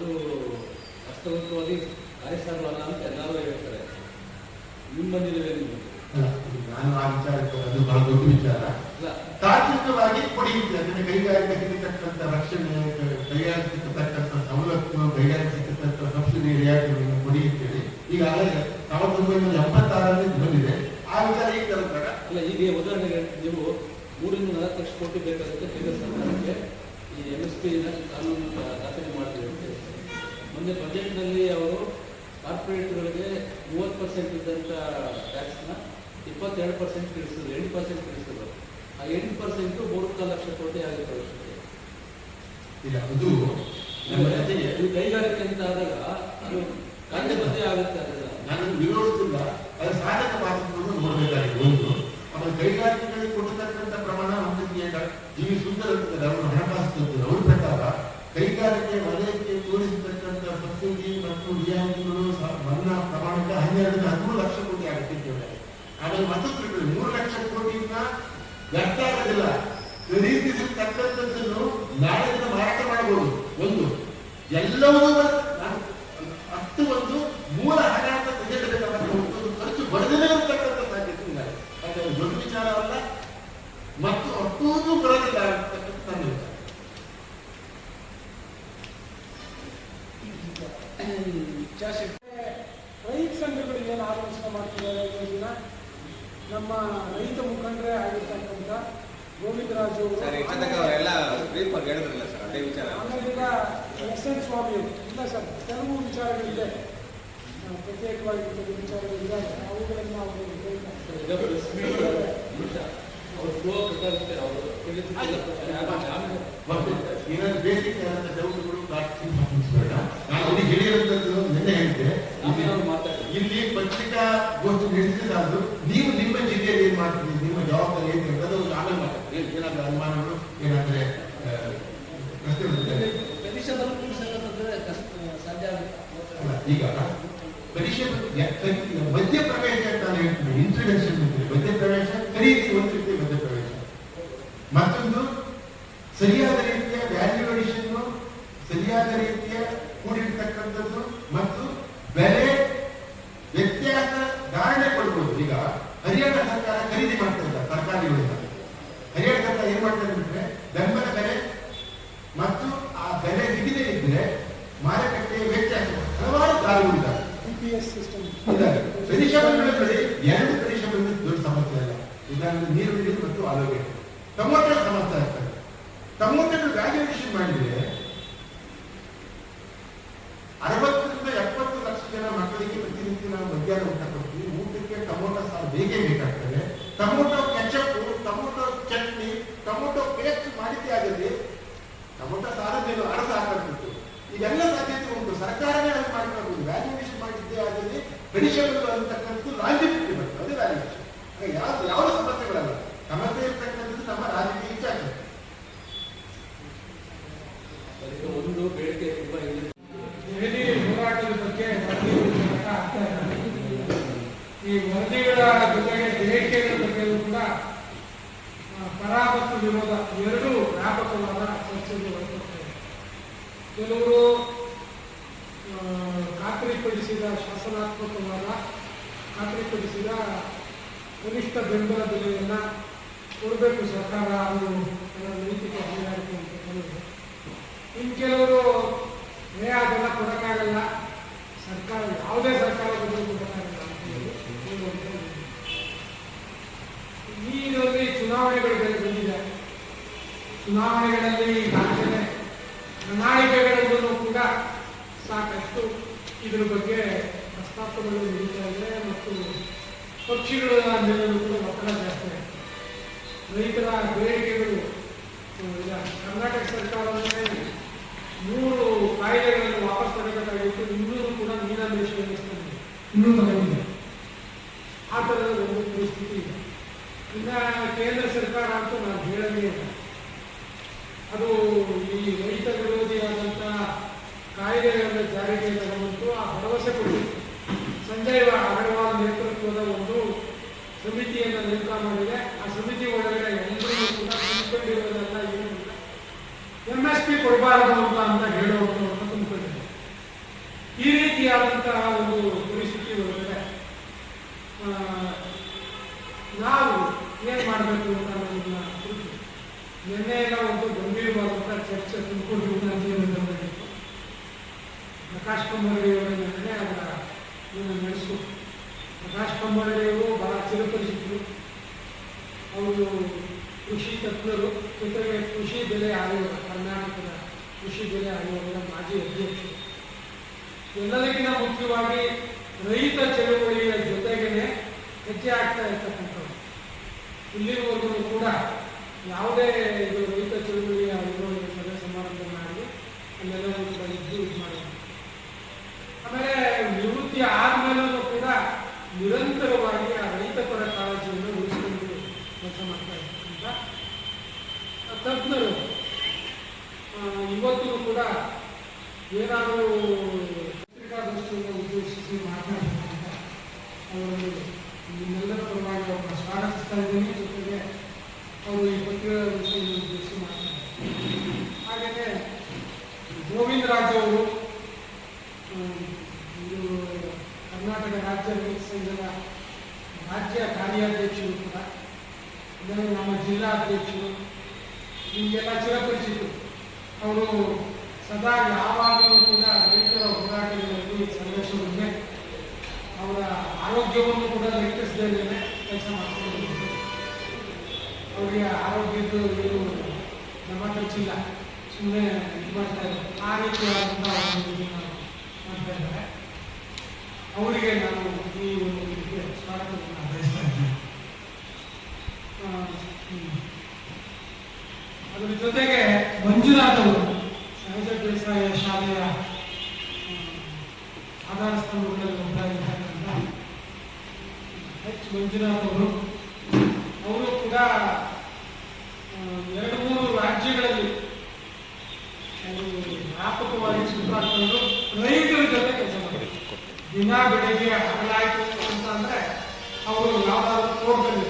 ಅದು ಅಷ್ಟವಾಗಿ ಕಾರ್ಯಸಾಧ್ಯವಲ್ಲ ಅಂತ ಎಲ್ಲರೂ ಹೇಳ್ತಾರೆ. ನಿಮ್ಮ ಬಂದಿದ್ದೇವೆ ನಿಮಗೆ ನಾನು ಆ ವಿಚಾರಕ್ಕೆ ಅದು ಬಹಳ ದೊಡ್ಡ ವಿಚಾರ. ತಾತ್ವಿಕವಾಗಿ ಪಡೆಯುತ್ತೆ ಅದನ್ನ ಕೈಗಾರಿಕೆ ರಕ್ಷಣೆ ಕೈಗಾರಿಕೆ ಸಿಗತಕ್ಕಂಥ ಸವಲತ್ತು ಕೈಗಾರಿಕೆ ಸಿಗತಕ್ಕಂಥ ಸಬ್ಸಿಡಿ ರಿಯಾಯಿತಿಗಳನ್ನು ಪಡೆಯುತ್ತೇನೆ ಈಗಾಗಲೇ ಸಾವಿರದ ಒಂಬೈನೂರ ಎಂಬತ್ತಾರಲ್ಲಿ ಇದು ಬಂದಿದೆ. ಆ ವಿಚಾರ ಈಗ ಇಲ್ಲ ಅಲ್ಲ ಈಗ ಉದಾಹರಣೆಗೆ ನೀವು ಮೂರಿಂದ ನಾಲ್ಕು ಲಕ್ಷ ಕೋಟಿ ಬೇಕಾಗುತ್ತೆ ಕೇಂದ್ರ ಸರ್ಕಾರಕ್ಕೆ. ಈ ಎಂ ಎಸ್ ಪಿ ಕಾನೂನು ದಾಖಲೆ ಹೇಳ್ತಾರೆ. ಮೊನ್ನೆ ಬಜೆಟ್ನಲ್ಲಿ ಅವರು ಕಾರ್ಪೊರೇಟ್ಗಳಿಗೆ ಮೂವತ್ತು ಪರ್ಸೆಂಟ್ ಇದ್ದಂಥ ಟ್ಯಾಕ್ಸ್ನ ಇಪ್ಪತ್ತೆರಡು ಪರ್ಸೆಂಟ್ ಇಳಿಸಿದ್ರು ಎಂಟು ಪರ್ಸೆಂಟ್ ಇಳಿಸಿದ್ರು. ಆ ಎಂಟು ಪರ್ಸೆಂಟು ಮೂರು ಲಕ್ಷ ಕೋಟಿ ಆಗುತ್ತೆ ವರ್ಷಕ್ಕೆ. ಇಲ್ಲ ಅದು ನಮ್ಮ ಜೊತೆಗೆ ಇದು ಕೈಗಾರಿಕೆ ಅಂತ ಆದಾಗ ಅದು ಕಾಯ್ದೆಬದ್ಧ ಆಗುತ್ತೆ ಅದೆಲ್ಲ. ನಾನು ವಿರೋಧಿಸಿಲ್ಲ ಅದು ಸಾಧಕ ಮಾತ್ರ ನೋಡಬೇಕಾಗಿದೆ ಒಂದು. ಆಮೇಲೆ ಕೈಗಾರಿಕೆಗಳಿಗೆ ಕೊಡತಕ್ಕಂಥ ಪ್ರಮಾಣ ಜಿ ವಿ ಸುಂದರ್ ಅಂತಾರೆ ಅವರು ಹಣಕಾಸು ಅವ್ರ ಪ್ರಕಾರ ಕೈಗಾರಿಕೆ ವಲಯಕ್ಕೆ ತೋರಿಸತಕ್ಕಂಥ ಸಬ್ಸಿಡಿ ಮತ್ತು ರಿಯಾಯಿತಿಗಳು ಮನ್ನಾ ಪ್ರಮಾಣಕ್ಕೆ ಹನ್ನೆರಡರಿಂದ ಹದಿಮೂರು ಲಕ್ಷ ಕೋಟಿ ಆಗುತ್ತೆ ಆಮೇಲೆ ಮತ್ತೊಂದು ಮೂರು ಲಕ್ಷ ಕೋಟಿಯಿಂದ ವ್ಯರ್ಥ ಆಗೋದಿಲ್ಲ. ಖರೀದಿಸತಕ್ಕಂಥದ್ದನ್ನು ನಾಳೆಯಿಂದ ಮಾರಾಟ ಮಾಡಬಹುದು. ಒಂದು ಎಲ್ಲವೂ ಬರ್- ನಾನು ಅಷ್ಟು ಒಂದು ಮೂಲ ಹಣ ಅಂತ ತೆಗೆಯಬೇಕಾದ ಒಂದು ಖರ್ಚು ಬರದೇ ಇರತಕ್ಕಂಥ ಸಾಧ್ಯತೆ ಇಲ್ಲ ಯಾಕಂದ್ರೆ ದೊಡ್ಡ ವಿಚಾರವಲ್ಲ ಮತ್ತು ಅಷ್ಟೂ ಬರೋದಿಲ್ಲ ಅಂತಕ್ಕಂಥ ನನ್ನ ವಿಚಾರ. ರೈತ ಸಂಘಗಳು ಏನು ಆಲೋಚನೆ ಮಾಡ್ತಿದ್ದಾರೆ ಇವತ್ತಿನ ನಮ್ಮ ರೈತ ಮುಖಂಡರೇ ಆಗಿರ್ತಕ್ಕಂಥ ಗೋವಿಂದರಾಜು ರಾಜು ಸರ್ ಇಷ್ಟೊತ್ತಕ ಅವರೆಲ್ಲ ಬ್ರೀಫ್ ಆಗಿ ಹೇಳಿದ್ರಲ್ಲ ಸರ್ ಅದೇ ವಿಚಾರ. ಆಮೇಲೆ ಈಗ ಎಸ್ ಎನ್ ಸ್ವಾಮಿ. ಇಲ್ಲ ಸರ್ ಕೆಲವು ವಿಚಾರಗಳಿದೆ. ಪ್ರತ್ಯೇಕವಾಗಿ ಕೆಲವು ವಿಚಾರಗಳಿದ್ದಾವೆ ಅವುಗಳನ್ನು ಅವರು ಬೇಸಿಕ್ ಏನಾದ್ರು ಡೌಟ್ಗಳು ನಾನು ಅವ್ರಿಗೆ ಹೇಳಿರೋಂಥದ್ದು ನಿನ್ನೆ ಹೇಳಿದೆ. ಆಮೇಲೆ ಅವ್ರು. ಇಲ್ಲಿ ಪತ್ರಿಕಾ ಗೋಷ್ಠಿ ನಡೆಸಿದ್ರು ನೀವು ನಿಮ್ಮ ಜಿಲ್ಲೆಯಲ್ಲಿ ಏನ್ ಮಾಡ್ತೀರಿ? ನಿಮ್ಮ ಜವಾಬ್ದಾರಿ ಏನು ಅಂತ ಒಂದು ಆಮೇಲೆ ಮಾಡ್ತಾರೆ ಏನಾದ್ರೆ ಅನುಮಾನಗಳು? ಏನಾದ್ರೆ ಈಗ ಪರೀಕ್ಷೆ ಮಧ್ಯ ಪ್ರವೇಶ ಅಂತ ನಾನು ಹೇಳ್ತೀನಿ. ಇಂಟ್ರಡಕ್ಷನ್ ಮಧ್ಯ ಪ್ರವೇಶ ಖರೀದಿ ಒಂದು ರೀತಿ ಮಧ್ಯ ಪ್ರವೇಶ ಮತ್ತೊಂದು ಸರಿಯಾದ ರೀತಿಯ ವ್ಯಾಲ್ಯೂಯೇಷನ್ ಸರಿಯಾದ ರೀತಿಯ ಕೂಡಿರ್ತಕ್ಕಂಥದ್ದು ಮತ್ತು ಬೆಲೆ ವ್ಯತ್ಯಾಸ ಧಾರಣೆ ಕೊಡ್ಬೋದು ಈಗ ಹರಿಯಾಣ ಸರ್ಕಾರ ಖರೀದಿ ಮಾಡ್ತಾ ಇಲ್ಲ ತರಕಾರಿಗಳಿಂದ ಹರಿಯಾಣ ಸರ್ಕಾರ ಏನ್ ಮಾಡ್ತಾರೆ ಅಂದ್ರೆ ಬೆಂಬಲ ಬೆಲೆ ಮತ್ತು ಆ ಬೆಲೆ ಸಿಗದೇ ಇದ್ರೆ ಮಾರುಕಟ್ಟೆಯ ವ್ಯತ್ಯಾಸ ಹಲವಾರು ಕಾರಣಗಳಿದ್ದಾವೆ ಸಿಸ್ಟಮ್ ಪ್ರದೇಶಗಳಲ್ಲಿ ಎರಡು ಪ್ರದೇಶಗಳಲ್ಲಿ ದೊಡ್ಡ ಸಮಸ್ಯೆ ಅಲ್ಲ. ಉದಾಹರಣೆ ನೀರು ನೀರು ಮತ್ತು ಆರೋಗ್ಯ. ಟೊಮೊಟೊ ಸಮಸ್ಯೆ ಆಗ್ತದೆ. ಟೊಮೊಟೊ ವ್ಯಾಲ್ಯೂಯೇಷನ್ ಮಾಡಿದ್ರೆ ಅರವತ್ತರಿಂದ ಎಪ್ಪತ್ತು ಲಕ್ಷ ಜನ ಮಕ್ಕಳಿಗೆ ಪ್ರತಿನಿತ್ಯ ನಾವು ಮಧ್ಯಾಹ್ನ ಊಟ ಸಾರು ಬೇಕೇ ಬೇಕಾಗ್ತದೆ. Tomato ketchup tomato chutney, tomato paste ಮಾಡಿದ್ದೇ ಆಗಲಿ ಟೊಮೊಟೊ ಸಾರದೇನು ಅರ್ಧ ಇದೆಲ್ಲ ಸಾಧ್ಯತೆ ಉಂಟು ಸರ್ಕಾರವೇ ಅದು ಮಾಡ್ಕೊಳ್ಬೋದು ವ್ಯಾಲ್ಯೂಯೇಷನ್ ಮಾಡಿದ್ದೇ ಪೆಡಿಷನ್ಗಳು ಅಂತಕ್ಕಂಥದ್ದು ರಾಜ್ಯಕ್ಕೆ ಬರ್ತದೆ ಅದು ವ್ಯಾಲ್ಯೂಯೇಷನ್ ಯಾವ ಯಾವ ಸಮಸ್ಯೆಗಳಲ್ಲ ಸಮಸ್ಯೆ ಇರ್ತಕ್ಕಂಥದ್ದು ನಮ್ಮ ರಾಜಕೀಯ ಅದಕ್ಕೆ ಒಂದು ಬೇಡಿಕೆ ತುಂಬಾ ಇದೆ ದೆಹಲಿ ಹೋರಾಟದ ಬಗ್ಗೆ ವರದಿ ಆಗ್ತಾ ಇದೆ. ಈ ವರದಿಗಳ ಜೊತೆಗೆ ಬೇಡಿಕೆಗಳ ಬಗ್ಗೆಯೂ ಕೂಡ ಪರ ಮತ್ತು ವಿರೋಧ ಎರಡೂ ವ್ಯಾಪಕವಾದ ಇದೆ. ಕೆಲವರು ಖಾತ್ರಿಪಡಿಸಿದ ಶಾಸನಾತ್ಮಕವಾದ ಖಾತ್ರಿಪಡಿಸಿದ ಕನಿಷ್ಠ ಬೆಂಬಲ ಬೆಲೆಯನ್ನು ಕೊಡಬೇಕು ಸರ್ಕಾರ ಅದು ನೈತಿಕ ಹೊಣೆಗಾರಿಕೆ ಅಂತ ಕೆಲವರು ಇನ್ನು ಕೆಲವರು, ಏ, ಅದೆಲ್ಲ ಕೊಡೋಕ್ಕಾಗಲ್ಲ. ಸರ್ಕಾರ, ಯಾವುದೇ ಸರ್ಕಾರ ಬಂದರೂ ಕೊಡೋಕ್ಕಾಗಲ್ಲ ಅಂತ ಹೇಳಿ. ಈ ಇದರಲ್ಲಿ ಚುನಾವಣೆಗಳು ಬೇರೆ ಬಂದಿದೆ. ಚುನಾವಣೆಗಳಲ್ಲಿ ಪ್ರಣಾಳಿಕೆಗಳಲ್ಲೂ ಕೂಡ ಸಾಕಷ್ಟು ಇದರ ಬಗ್ಗೆ ಪ್ರಸ್ತಾಪಗಳು ನಡೀತಾ ಇದೆ ಮತ್ತು ಪಕ್ಷಿಗಳ ಮೇಲೂ ಕೂಡ ಒತ್ತಡ ಜಾಸ್ತಿ ಆಗಿದೆ. ರೈತರ ಬೇಡಿಕೆಗಳು ಕರ್ನಾಟಕ ಸರ್ಕಾರದಲ್ಲೇ ಮೂರು ಕಾಯಿಲೆಗಳನ್ನು ವಾಪಸ್ ತರಬೇಕಾಗಿತ್ತು. ಇನ್ನೂರು ಕೂಡ ವ್ಯವಸ್ಥೆ ಇನ್ನೂ ತಗೊಂಡಿದೆ ಆ ಥರದ ಒಂದು ಪರಿಸ್ಥಿತಿ ಇದೆ. ಇನ್ನು ಕೇಂದ್ರ ಸರ್ಕಾರ ಅಂತೂ ನಾನು ಹೇಳಲೇ ಇಲ್ಲ. ಅದು ಈ ರೈತ ವಿರೋಧಿಯಾದಂಥ ಕಾಯ್ದೆಗಳನ್ನು ಜಾರಿಗೆ ತಗೊಂಡು ಆ ಭರವಸೆ ಕೊಟ್ಟಿತ್ತು ಸಂಜಯ್ ಅಗರ್ವಾಲ್ ನೇತೃತ್ವದ ಒಂದು ಸಮಿತಿಯನ್ನು ನೇಮಕ ಮಾಡಿದೆ. ಆ ಸಮಿತಿ ಒಳಗಡೆ ಎಲ್ಲರಿಗೂ ಕೂಡ ತುಂಬಿಕೊಂಡಿರೋದೆಲ್ಲ ಏನು ಎಂ ಎಸ್ ಪಿ ಕೊಡಬಾರದು ಅಂತ ಅಂತ ಹೇಳುವಂಥವ್ರನ್ನ ತುಂಬಿಕೊಂಡಿದೆ ರೀತಿಯಾದಂತಹ ಒಂದು ಪರಿಸ್ಥಿತಿ ಒಳಗಡೆ ನಾವು ಏನ್ ಮಾಡಬೇಕು ಅಂತ ಅನ್ನೋದನ್ನ ನಿನ್ನೆ ಒಂದು ಗಂಭೀರವಾದಂತಹ ಚರ್ಚೆ ತುಂಬಿಕೊಂಡಿರುವುದು ಅಂತ ನಡೆಯಿತು ಪ್ರಕಾಶ್ ಕಮ್ಮರಡಿಯವರು ನಿನ್ನೆ ಅವರ ಇದನ್ನು ನಡೆಸು ಪ್ರಕಾಶ್ ಕಮ್ಮರಡಿಯವರು ಬಹಳ ಚಿರಪರಿಚಿತರು. ಅವರು ಕೃಷಿ ತಜ್ಞರು, ಜೊತೆಗೆ ಕೃಷಿ ಬೆಲೆ ಆಯೋಗ ಕರ್ನಾಟಕದ ಕೃಷಿ ಬೆಲೆ ಆಯೋಗದ ಮಾಜಿ ಅಧ್ಯಕ್ಷರು. ಎಲ್ಲದಕ್ಕಿಂತ ಮುಖ್ಯವಾಗಿ ರೈತ ಚಳುವಳಿಯ ಜೊತೆಗೇನೆ ಹೆಚ್ಚೆ ಆಗ್ತಾ ಇರ್ತಕ್ಕಂಥವ್ರು. ಇಲ್ಲಿರುವವರು ಕೂಡ ಯಾವುದೇ ಇದು ರೈತ ಚಳವಳಿಯ ಅನುಭವ ಸಭೆ ಮಾಡಿ ಅಲ್ಲೆಲ್ಲ ಕೂಡ ಮಾಡಿದ್ರು ಆಮೇಲೆ ನಿವೃತ್ತಿ ಆದ್ಮೇಲೂ ಕೂಡ ನಿರಂತರವಾಗಿ ಆ ರೈತ ಪರ ಕಾಳಜಿಯನ್ನು ಉಳಿಸಿಕೊಂಡು ಕೆಲಸ ಮಾಡ್ತಾ ಇರ್ತಕ್ಕಂಥ ತಜ್ಞರು. ಇವತ್ತಿಗೂ ಇವತ್ತು ಕೂಡ ಏನಾದರೂ ಕರ್ನಾಟಕ ರಾಜ್ಯ ರೈತ ಸಂಘದ ರಾಜ್ಯ ಕಾರ್ಯಾಧ್ಯಕ್ಷರು ಕೂಡ ಇದನ್ನು ನಮ್ಮ ಜಿಲ್ಲಾಧ್ಯಕ್ಷರು ಹೀಗೆಲ್ಲ ಚಿರಪರಿಚಿತರು. ಅವರು ಸದಾ ಯಾವಾಗಲೂ ಕೂಡ ರೈತರ ಹೋರಾಟಗಳಲ್ಲಿ ಸಂಘರ್ಷವನ್ನೇ ಅವರ ಆರೋಗ್ಯವನ್ನು ಕೂಡ ಲೆಕ್ಕಿಸದೇನೆ ಕೆಲಸ ಮಾಡ್ಕೊಂಡಿದ್ದಾರೆ ಅವರಿಗೆ ಆರೋಗ್ಯದ ಏನು ನಮ್ಮ ಖರ್ಚಿಲ್ಲ ಸುಮ್ಮನೆ ಇದು ಮಾಡ್ತಾ ಇದ್ದಾರೆ. ಆ ರೀತಿಯಾದಂಥ ಮಾಡ್ತಾ ಇದ್ದಾರೆ. ಅವರಿಗೆ ನಾನು ಈ ಒಂದು ಸ್ವಾಗತವನ್ನು ಬಯಸ್ತಾ ಇದ್ದೇನೆ. ಅದರ ಜೊತೆಗೆ ಮಂಜುನಾಥ್ ಅವರು ಸಹಜ ಬೇಸಾಯ ಶಾಲೆಯ ಆಧಾರ ಸ್ತಂಭಗಳಲ್ಲಿ ಒಬ್ಬರಾಗಿರ್ತಕ್ಕಂಥ ಎಚ್ ಮಂಜುನಾಥ್ ಅವರು ಅವರು ಕೂಡ ಎರಡು ಮೂರು ರಾಜ್ಯಗಳಲ್ಲಿ ವ್ಯಾಪಕವಾಗಿ ಸುತ್ತಾಡ್ಕೊಂಡು ರೈತರ ಜೊತೆ ಕೆಲಸ ಮಾಡಿದ್ರು ದಿನ ಬೆಳಿಗ್ಗೆ ಹಗಲಾಯ್ತು ಅಂತ ಅಂದ್ರೆ ಅವರು ಯಾವ್ದಾದ್ರು ತೋಟದಲ್ಲಿ